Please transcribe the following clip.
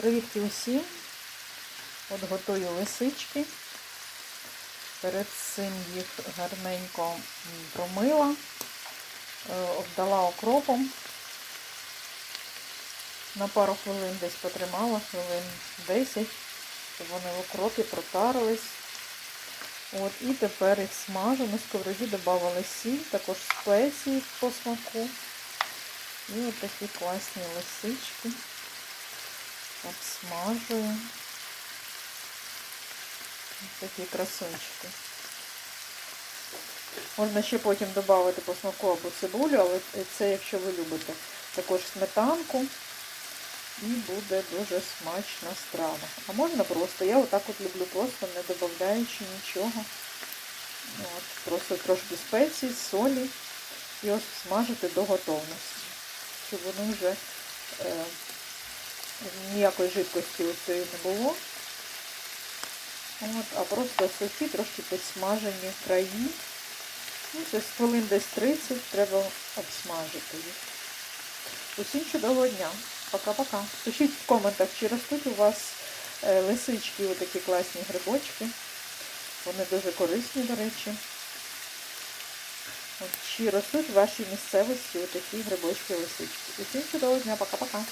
Привітки усім! От готую лисички. Перед цим їх гарненько промила, е, обдала окропом. На пару хвилин десь потримала, хвилин 10, щоб вони в окропі протарились. От, і тепер їх смажу. На сковороді додавали сіль, також спеції по смаку. І от такі класні лисички. Обсмажую. Ось такі красунчики. Можна ще потім додати по смаку або цибулю, але це якщо ви любите. Також сметанку. І буде дуже смачна страва. А можна просто, я отак от люблю просто, не додаючи нічого. От, просто трошки спецій, солі і ось смажити до готовності. Щоб вони вже е, ніякої жидкості ось цієї не було. От, а просто сухі, трошки підсмажені краї. Ну, це хвилин десь 30 треба обсмажити їх. Усім чудового дня. Пока-пока. Пишіть в коментах, чи ростуть у вас е, лисички, отакі класні грибочки. Вони дуже корисні, до речі. Чи ростуть в вашій місцевості отакі грибочки лисички. Усім чудового дня, пока-пока.